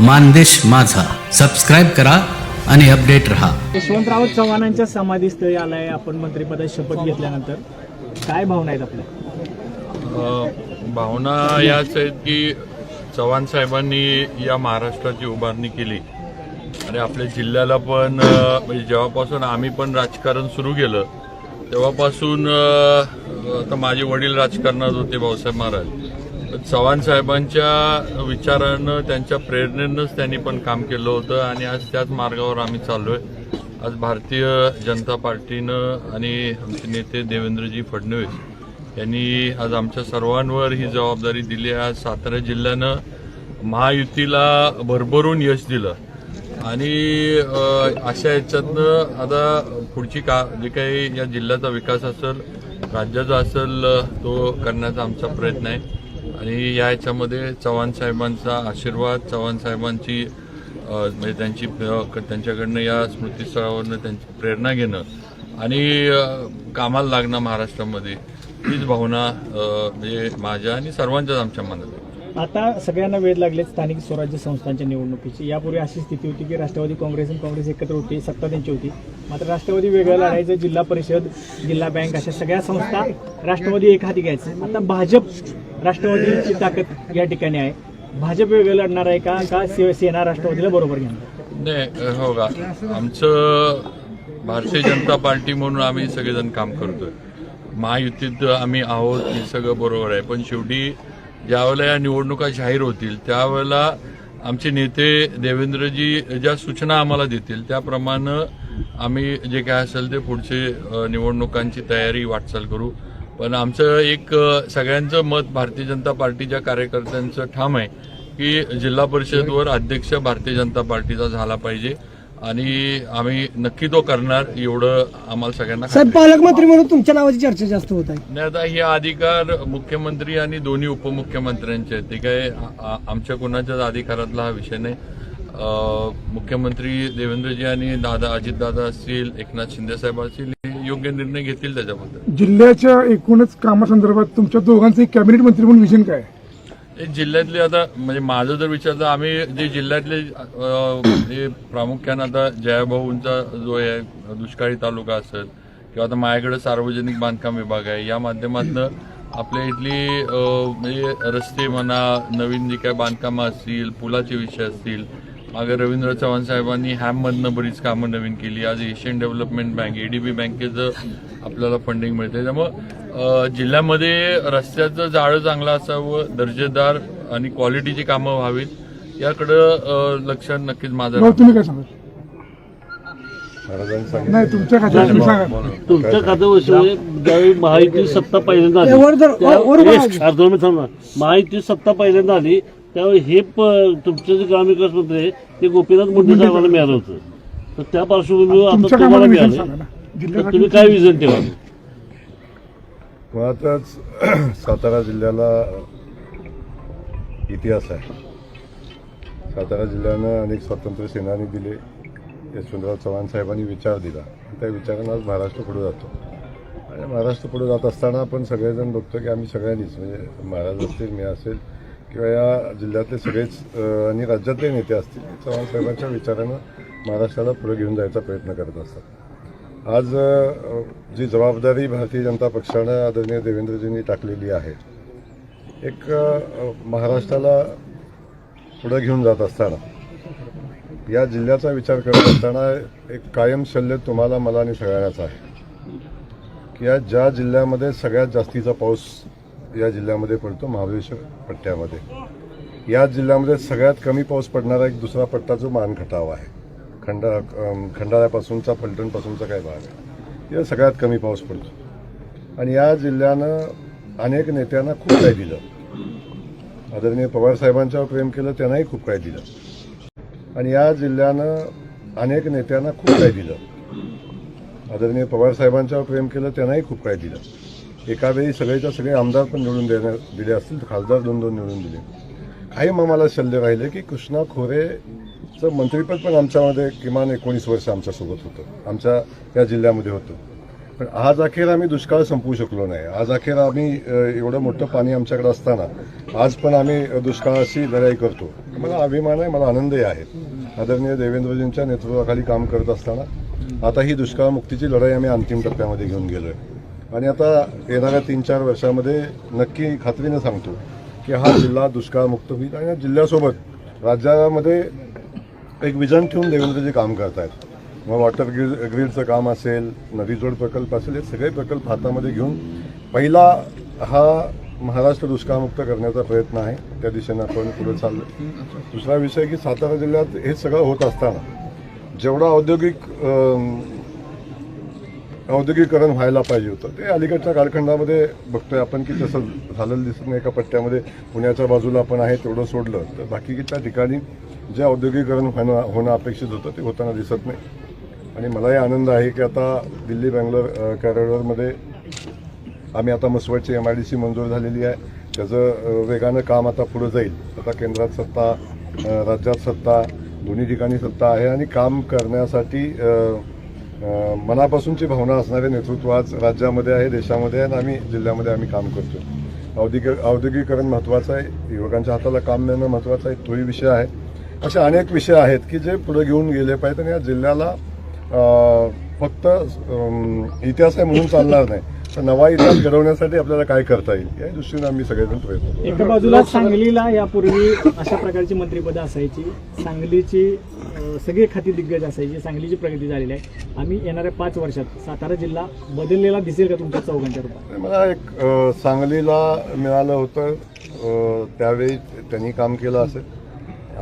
मानदेश माझा. सबस्क्राईब करा आणि अपडेट रहा. यशवंतराव चव्हाणांच्या समाधीस्थळी आलाय. आपण मंत्रिपदाची शपथ घेतल्यानंतर. काय भावना आहेत आपल्या? भावना याच आहेत की चव्हाण साहेबांनी या महाराष्ट्राची उभारणी केली. आणि आपल्या जिल्ह्याला पण म्हणजे जेव्हापासून आम्ही पण राजकारण सुरू केलं तेव्हापासून आता माझे वडील राजकारणात होते भाऊसाहेब महाराज. चव्हाण साहेबांच्या विचारानं त्यांच्या प्रेरणेनंच त्यांनी पण काम केलं होतं आणि आज त्याच मार्गावर आम्ही चाललोय. आज भारतीय जनता पार्टीनं आणि आमचे नेते देवेंद्रजी फडणवीस यांनी आज आमच्या सर्वांवर ही जबाबदारी दिली. आहे आज सातारा जिल्ह्यानं महायुतीला भरभरून यश दिलं. आणि अशा याच्यातनं आता पुढची का जे काही या जिल्ह्याचा विकास असेल राज्याचा असेल तो करण्याचा आमचा प्रयत्न आहे. आणि या याच्यामध्ये चव्हाण साहेबांचा आशीर्वाद चव्हाण साहेबांची म्हणजे त्यांची त्यांच्याकडनं या स्मृतीस्थळावरनं त्यांची प्रेरणा घेणं आणि कामाला लागणं महाराष्ट्रामध्ये हीच भावना म्हणजे माझ्या आणि सर्वांच्याच आमच्या मनात आता सगळ्यांना वेळ लागले स्थानिक स्वराज्य संस्थांच्या निवडणुकीची. यापूर्वी अशी स्थिती होती की राष्ट्रवादी काँग्रेस आणि काँग्रेस एकत्र होती सत्ता त्यांची होती. मात्र राष्ट्रवादी वेगळं लढायचं जिल्हा परिषद जिल्हा बँक अशा सगळ्या संस्था राष्ट्रवादी एक हाती घ्यायचं आता भाजप राष्ट्रवादीची ताकद या ठिकाणी आहे. भाजप वेगळं लढणार आहे का? का शिवसेना राष्ट्रवादीला बरोबर घेणार? नाही हो का? आमचं भारतीय जनता पार्टी म्हणून आम्ही सगळेजण काम करतोय. महायुतीत आम्ही आहोत हे सगळं बरोबर आहे. पण शेवटी ज्यावेळेला या निवडणुका जाहीर होतील त्यावेळेला आमचे नेते देवेंद्रजी ज्या सूचना आम्हाला देतील त्याप्रमाणे आम्ही जे काय असेल ते पुढचे निवडणुकांची तयारी वाटचाल करू. पण आमचं एक सगळ्यांचं मत भारतीय जनता पार्टीच्या कार्यकर्त्यांचं ठाम आहे की जिल्हा परिषदवर अध्यक्ष भारतीय जनता पार्टीचा झाला पाहिजे. आणि आम्ही नक्की तो करणार एवढं आम्हाला सगळ्यांना साहेब. पालकमंत्री म्हणून तुमच्या नावाची चर्चा जास्त होत आहे नाही आता हे अधिकार मुख्यमंत्री आणि दोन्ही उपमुख्यमंत्र्यांचे आहेत ते काय आमच्या कुणाच्याच अधिकारातला हा विषय नाही मुख्यमंत्री देवेंद्रजी आणि दादा अजितदादा असतील एकनाथ शिंदे साहेब असतील हे योग्य निर्णय घेतील त्याच्याबद्दल जिल्ह्याच्या एकूणच कामासंदर्भात तुमच्या दोघांचं एक कॅबिनेट मंत्री म्हणून विजन काय आहे? जिल्ह्यातले आता म्हणजे माझं जर विचारलं आम्ही जे जिल्ह्यातले प्रामुख्यानं आता जयाभाऊंचा जो आहे दुष्काळी तालुका असेल किंवा आता माझ्याकडे सार्वजनिक बांधकाम विभाग आहे या माध्यमातून आपल्या इथली म्हणजे रस्ते म्हणा नवीन जी काय बांधकामं असतील पुलाचे विषय असतील मागे रवींद्र चव्हाण साहेबांनी हॅममधनं बरीच कामं नवीन केली. आज एशियन डेव्हलपमेंट बँक एडीबी बँकेचं आपल्याला फंडिंग मिळते त्यामुळं जिल्ह्यामध्ये रस्त्याचं जाळं चांगलं असावं दर्जेदार आणि क्वालिटीची कामं व्हावीत याकडं लक्ष नक्कीच माझं तुम्ही काय महाराजांनी नाही तुमच्या खात्यात तुम्ही सांगा. तुमच्या ज्यावेळी महायुती सत्ता पहिल्यांदा आली वर जर- त्या- वर बघा. एक- अर्धा मिनिट थांबा. महायुती सत्ता पहिल्यांदा आली त्यावेळी हे प- तुमचं जे ग्रामविकास मंत्री आहे ते गोपीनाथ मुंडे साहेबांना मिळालं होतं. तर त्या पार्श्वभूमीवर आता तुमच्या तुम्हाला कामाला विजन मिळालं ना? तर तुम्ही काय विजन ठेवा मुळातच सातारा जिल्ह्याला इतिहास आहे. सातारा जिल्ह्यानं अनेक स्वातंत्र्य सेनानी दिले. यशवंतराव चव्हाण साहेबांनी विचार दिला. आणि त्या विचारानं आज महाराष्ट्र पुढे जातो. आणि महाराष्ट्र पुढे जात असताना आपण सगळेजण बघतो की आम्ही सगळ्यांनीच म्हणजे महाराज असतील मी असेल किंवा या जिल्ह्यातले सगळेच आणि राज्यातले नेते असतील चव्हाण साहेबांच्या विचारानं महाराष्ट्राला पुढे घेऊन जायचा प्रयत्न करत असतात. आज जी जबाबदारी भारतीय जनता पक्षानं आदरणीय देवेंद्रजींनी टाकलेली आहे एक महाराष्ट्राला पुढे घेऊन जात असताना या जिल्ह्याचा विचार करत असताना एक कायम शल्य तुम्हाला मला आणि सगळ्यांनाच आहे की या ज्या जिल्ह्यामध्ये सगळ्यात जास्तीचा पाऊस या जिल्ह्यामध्ये पडतो महाबळेश्वर पट्ट्यामध्ये. या जिल्ह्यामध्ये सगळ्यात कमी पाऊस पडणारा एक दुसरा पट्टा जो मानखटाव आहे. खंड खंडाळ्यापासूनचा फलटणपासूनचा काय भाग आहे? या सगळ्यात कमी पाऊस पडतो. आणि या जिल्ह्यानं अनेक नेत्यांना खूप काही दिलं. आदरणीय पवार साहेबांच्यावर प्रेम केलं त्यांनाही खूप काही दिलं. आणि या जिल्ह्यानं अनेक नेत्यांना खूप काही दिलं. आदरणीय पवार साहेबांच्यावर प्रेम केलं त्यांनाही खूप काही दिलं. एका वेळी सगळेच्या सगळे आमदार पण निवडून देण्यात दिले असतील खासदार दोन दोन निवडून दिले. काही मग मला शल्य राहिले की कृष्णा खोरेचं मंत्रिपद पण आमच्यामध्ये किमान एकोणीस वर्ष आमच्यासोबत होतं. आमच्या या जिल्ह्यामध्ये होतं. पण आज अखेर आम्ही दुष्काळ संपवू शकलो नाही. आज अखेर आम्ही एवढं मोठं पाणी आमच्याकडे असताना आज पण आम्ही दुष्काळाशी लढाई करतो. मला अभिमान आहे मला आनंदही आहे. आदरणीय देवेंद्रजींच्या नेतृत्वाखाली काम करत असताना आता ही दुष्काळमुक्तीची लढाई आम्ही अंतिम टप्प्यामध्ये घेऊन गेलो आहे आणि आता येणाऱ्या तीन चार वर्षामध्ये नक्की खात्रीनं सांगतो की हा जिल्हा दुष्काळमुक्त होईल आणि या जिल्ह्यासोबत राज्यामध्ये एक विजन ठेवून देवेंद्रजी काम करतायत. मग वॉटर ग्रिल ग्रिलचं काम असेल नदीजोड प्रकल्प असेल हे सगळे प्रकल्प हातामध्ये घेऊन पहिला हा महाराष्ट्र दुष्काळमुक्त करण्याचा प्रयत्न आहे. त्या दिशेनं आपण पुढे चाललो. दुसरा विषय की सातारा जिल्ह्यात हे सगळं होत असताना जेवढा औद्योगिक औद्योगिकरण व्हायला पाहिजे होतं. ते अलीकडच्या कालखंडामध्ये बघतोय आपण की तसं झालेलं दिसत नाही. एका पट्ट्यामध्ये पुण्याच्या बाजूला आपण आहे तेवढं सोडलं. तर बाकीच्या ठिकाणी जे औद्योगिकरण होणं होणं अपेक्षित होतं ते होताना दिसत नाही. आणि मलाही आनंद आहे की आता दिल्ली बँगलोर कॉरिडॉरमध्ये आम्ही आता मसवडची एम आय डी सी मंजूर झालेली आहे. त्याचं वेगानं काम आता पुढं जाईल. आता केंद्रात सत्ता राज्यात सत्ता दोन्ही ठिकाणी सत्ता आहे. आणि काम करण्यासाठी मनापासूनची भावना असणारे नेतृत्व आज राज्यामध्ये आहे देशामध्ये आहे आणि आम्ही जिल्ह्यामध्ये आम्ही काम करतो औद्योगिक औद्योगिकरण महत्त्वाचं आहे युवकांच्या हाताला काम मिळणं महत्त्वाचं आहे तोही विषय आहे. असे अनेक विषय आहेत की जे पुढे घेऊन गेले पाहिजेत आणि या जिल्ह्याला फक्त इतिहास आहे म्हणून चालणार नाही. तर नवा इतिहास घडवण्यासाठी आपल्याला काय करता येईल? या दृष्टीने आम्ही सगळेजण प्रयत्न एका बाजूला सांगलीला यापूर्वी अशा प्रकारची मंत्रिपदं असायची. सांगलीची सगळी खाती दिग्गज असायचे सांगलीची प्रगती झालेली आहे. आम्ही येणाऱ्या पाच वर्षात सातारा जिल्हा बदललेला दिसेल का तुमच्या चौघांच्या रूपात? मला एक सांगलीला मिळालं होतं त्यावेळी त्यांनी काम केलं असेल.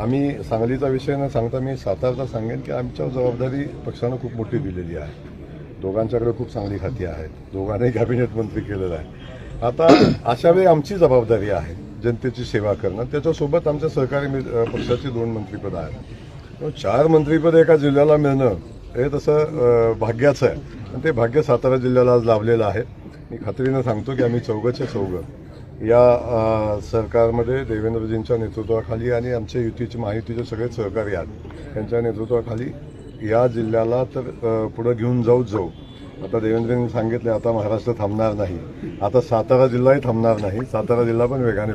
आम्ही सांगलीचा विषय न सांगता मी सातारचा सांगेन की आमच्या जबाबदारी पक्षानं खूप मोठी दिलेली आहे. दोघांच्याकडे खूप चांगली खाती आहेत. दोघांनाही कॅबिनेट मंत्री केलेलं आहे. आता अशा वेळी आमची जबाबदारी आहे जनतेची सेवा करणं. त्याच्यासोबत आमच्या सहकारी मित्र- पक्षाची दोन मंत्रीपद आहेत. चार मंत्रीपद एका जिल्ह्याला मिळणं हे तसं भाग्याचं आहे. आणि ते भाग्य सातारा जिल्ह्याला आज लाभलेलं आहे. मी खात्रीनं सांगतो की आम्ही चौघचे चौघं. या सरकारमध्ये देवेंद्रजींच्या नेतृत्वाखाली आणि आमच्या युतीचे महायुतीचे सगळे सहकारी आहेत. त्यांच्या नेतृत्वाखाली या जिल्ह्याला तर पुढं घेऊन जाऊ जाऊ. आता देवेंद्रजींनी सांगितले आता महाराष्ट्र थांबणार नाही. आता सातारा जिल्हाही थांबणार नाही. सातारा जिल्हा पण वेगाने?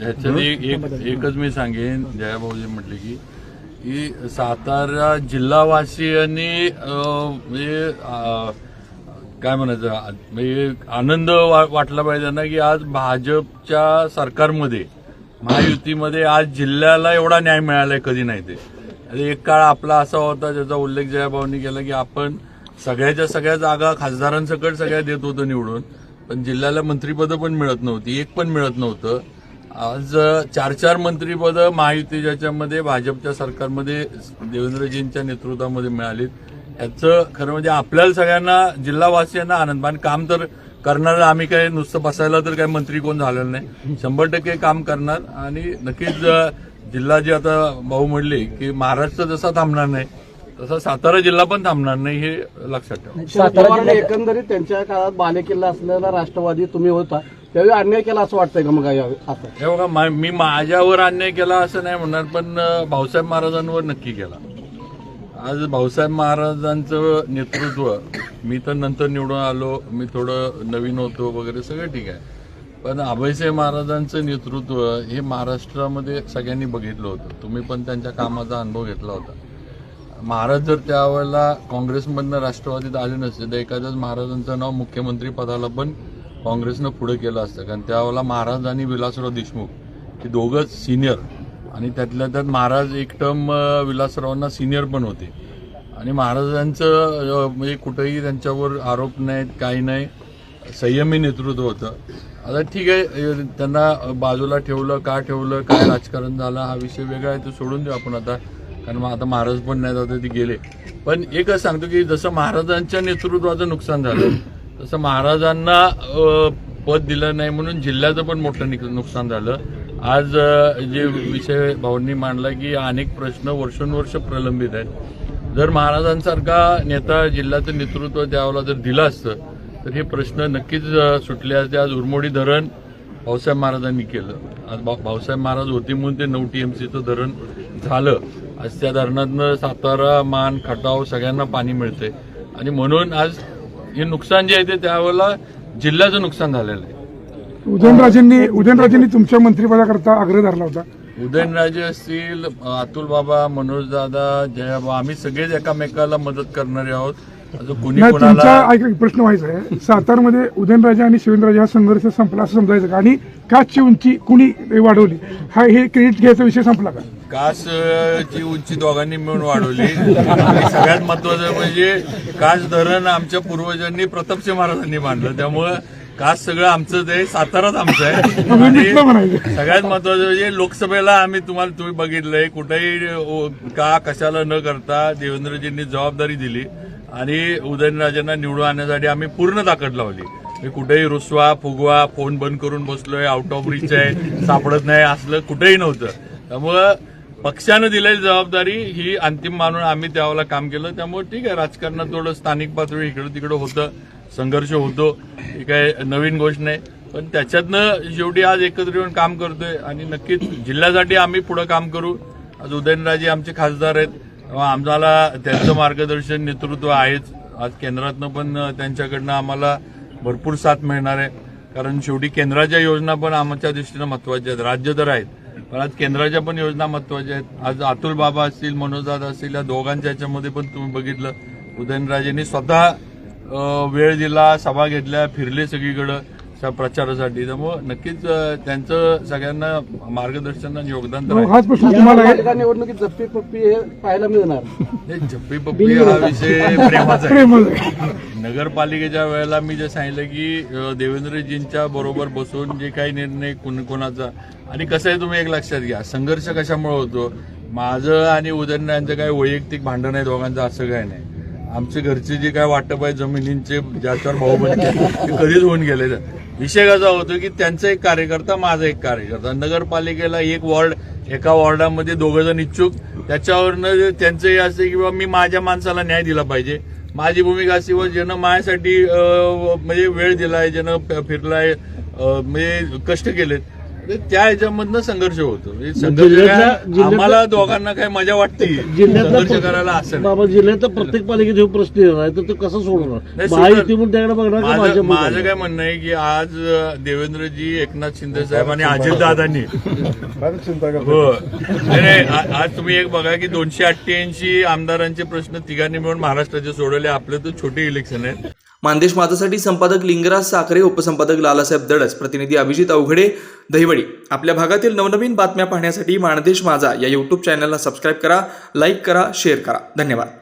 याच्यात- एकच मी सांगेन जयाभाऊजी म्हटले की की सातारा जिल्हावासियांनी म्हणजे काय म्हणायचं म्हणजे आनंद वाटला पाहिजे त्यांना की आज भाजपच्या सरकारमध्ये महायुतीमध्ये आज जिल्ह्याला एवढा न्याय मिळालाय कधी नाही ते. एक काळ आपला असा होता ज्याचा उल्लेख जयाभाऊनी केला की आपण सगळ्याच्या सगळ्या जागा खासदारांसकट सगळ्या देत होतो निवडून पण जिल्ह्याला मंत्रिपदं पण मिळत नव्हती एक पण मिळत नव्हतं. आज चार चार मंत्रिपदं महायुती ज्याच्यामध्ये भाजपच्या सरकारमध्ये देवेंद्रजींच्या नेतृत्वामध्ये मिळालीत. याचं खरं म्हणजे आपल्याला सगळ्यांना जिल्हावासियांना आनंद. आणि काम तर करणार आम्ही काय नुसतं बसायला तर काय मंत्री कोण झालेलं नाही. शंभर टक्के काम करणार. आणि नक्कीच जिल्हा जे आता भाऊ म्हणले की महाराष्ट्र जसा थांबणार नाही तसा सातारा जिल्हा पण थांबणार नाही हे लक्षात ठेवा. एकंदरीत त्यांच्या काळात बालेकिल्ला असलेला राष्ट्रवादी तुम्ही होता त्यावेळी अन्याय केला असं वाटतंय का मग हे बघा मा- माझ्यावर अन्याय केला असं नाही म्हणणार पण भाऊसाहेब महाराजांवर नक्की केला. आज भाऊसाहेब महाराजांचं नेतृत्व मी तर नंतर निवडून आलो मी थोडं नवीन होतो वगैरे सगळं ठीक आहे. पण अभयसाहेब महाराजांचं नेतृत्व हे महाराष्ट्रामध्ये सगळ्यांनी बघितलं होतं. तुम्ही पण त्यांच्या कामाचा अनुभव घेतला होता. महाराज जर त्यावेळेला काँग्रेसमधनं राष्ट्रवादीत आले नसते तर एखाद्याच महाराजांचं नाव मुख्यमंत्री पदाला पण काँग्रेसनं पुढे केलं असतं. कारण त्यावेळेला महाराज आणि विलासराव देशमुख हे दोघंच सिनियर आणि त्यातल्या त्यात महाराज एक टर्म विलासरावांना सिनियर पण होते. आणि महाराजांचं म्हणजे कुठेही त्यांच्यावर आरोप नाहीत काही नाही. संयमी नेतृत्व होतं. आता ठीक आहे त्यांना बाजूला ठेवलं का ठेवलं काय राजकारण झालं हा विषय वेगळा आहे तो सोडून देऊ आपण आता. कारण मग आता महाराज पण नाही आता ते गेले. पण एकच सांगतो की जसं महाराजांच्या नेतृत्वाचं नुकसान झालं तसं महाराजांना पद दिलं नाही म्हणून जिल्ह्याचं पण मोठं निक- नुकसान झालं. आज जे विषय भाऊंनी मांडला की अनेक प्रश्न वर्षानुवर्ष प्रलंबित आहेत. जर महाराजांसारखा नेता जिल्ह्याचं नेतृत्व त्यावेळेला जर दिलं असतं तर हे प्रश्न नक्कीच सुटले असते. आज उरमोडी धरण भाऊसाहेब महाराजांनी केलं. आज भाऊसाहेब महाराज होते म्हणून ते नऊ टीएमसीचं धरण झालं. आज त्या धरणातनं सातारा मान खटाव सगळ्यांना पाणी मिळते आणि म्हणून आज हे नुकसान जे आहे ते त्यावेळेला जिल्ह्याचं नुकसान झालेलं आहे. उदयनराजेंनी उदयनराजेंनी तुमच्या मंत्रिपदाकरता आग्रह धरला होता. उदयनराजे असतील अतुल बाबा मनोज दादा जयाबा आम्ही सगळेच एकामेकाला मदत करणारे आहोत. नाही तुमचा ऐका प्रश्न व्हायचा आहे. सातारमध्ये उदयनराजे आणि शिवेंद्रराजे हा संघर्ष संपला असं समजायचं का? आणि काचची उंची कुणी वाढवली? हा हे क्रेडिट घ्यायचा विषय संपला का? कास अ, ची उंची दोघांनी मिळून वाढवली. आणि सगळ्यात महत्वाचं म्हणजे कास धरण आमच्या पूर्वजांनी प्रतापसिंह महाराजांनी बांधलं. त्यामुळं कास सगळं आमचंच आहे साताराच आमचं आहे. सगळ्यात महत्वाचं म्हणजे लोकसभेला आम्ही तुम्हाला तुम्ही बघितलंय कुठेही का कशाला न करता देवेंद्रजींनी जबाबदारी दिली. आणि उदयनराजांना निवडून आणण्यासाठी आम्ही पूर्ण ताकद लावली. मी कुठेही रुसवा फुगवा फोन बंद करून बसलोय आउट ऑफ रिच आहे सापडत नाही असलं कुठेही नव्हतं. त्यामुळं पक्षानं दिलेली जबाबदारी ही अंतिम मानून आम्ही त्यावेळेला काम केलं. त्यामुळे ठीक आहे राजकारणात थोडं स्थानिक पातळी इकडं तिकडं होतं संघर्ष होतो ही काय नवीन गोष्ट नाही. पण त्याच्यातनं शेवटी आज एकत्र येऊन काम करतोय आणि नक्कीच जिल्ह्यासाठी आम्ही पुढं काम करू. आज उदयनराजे आमचे खासदार आहेत. आम्हाला त्यांचं मार्गदर्शन नेतृत्व आहेच. आज केंद्रातनं पण त्यांच्याकडनं आम्हाला भरपूर साथ मिळणार आहे. कारण शेवटी केंद्राच्या योजना पण आमच्या दृष्टीनं महत्त्वाच्या आहेत. राज्य तर आहेत पण आज केंद्राच्या पण योजना महत्त्वाच्या आहेत. आज अतुल बाबा असतील मनोजदादा असतील या दोघांच्या याच्यामध्ये पण तुम्ही बघितलं. उदयनराजेंनी स्वतः वेळ दिला सभा घेतल्या फिरले सगळीकडं. स- प्रचारासाठी. त्यामुळं नक्कीच त्यांचं सगळ्यांना मार्गदर्शन आणि योगदान तर आहे. हाच प्रश्न तुम्हाला आहे निवडणुकीत जप्पी पप्पी हे पाहायला मिळणार. नाही, झप्पी पप्पी हा विषय प्रेमाचा आहे. नगरपालिकेच्या वेळेला मी जे सांगितलं की अ, देवेंद्रजींच्या बरोबर बसून जे काही निर्णय कोण कोणाचा आणि कसं आहे तुम्ही एक लक्षात घ्या संघर्ष कशामुळे होतो? माझं आणि उदयन यांचं काही वैयक्तिक भांडण आहे दोघांचं असं काय नाही. आमचे घरचे जे काय वाटप आहे जमिनींचे ज्याच्यावर भाऊबंद ते कधीच होऊन गेले विषय कसा होतो की त्यांचा एक कार्यकर्ता माझा एक कार्यकर्ता. नगरपालिकेला एक वॉर्ड एका वॉर्डामध्ये दोघं जण इच्छुक. त्याच्यावरनं त्यांचं हे असं की बाबा मी माझ्या माणसाला न्याय दिला पाहिजे. माझी भूमिका अशी व ज्यानं माझ्यासाठी म्हणजे वेळ दिलाय ज्यानं फिरलाय म्हणजे कष्ट केलेत. त्या ह्याच्यामधनं संघर्ष होतो. म्हणजे संघर्ष जिल्ह्यातल्या- काय, जिल्ह्यातल्या- आम्हाला दोघांना काय मजा वाटते? संघर्ष करायला असं नाही. बाबा जिल्ह्यात प्रत्येक पालिकेत हे प्रश्न येणार आहे तर ते कसं सोडवणार नाही, महायुती म्हणून त्याकडे बघणार का माझं काय म्हणणं आहे की आज अं, देवेंद्रजी एकनाथ शिंदे साहेब आणि फारच चिंता करतो. हो. नाही, नाही आ- आज तुम्ही एक बघा की दोनशे अठ्ठ्याऐंशी आमदारांचे प्रश्न तिघांनी मिळून महाराष्ट्राचे सोडवले. आपले तर छोटे इलेक्शन आहे मानदेश माझासाठी संपादक लिंगराज साखरे उपसंपादक लालासाहेब दडस प्रतिनिधी अभिजित अवघडे दहिवडी. आपल्या भागातील नवनवीन बातम्या पाहण्यासाठी मानदेश माझा या यूट्यूब चॅनलला सबस्क्राईब करा लाईक करा शेअर करा. धन्यवाद.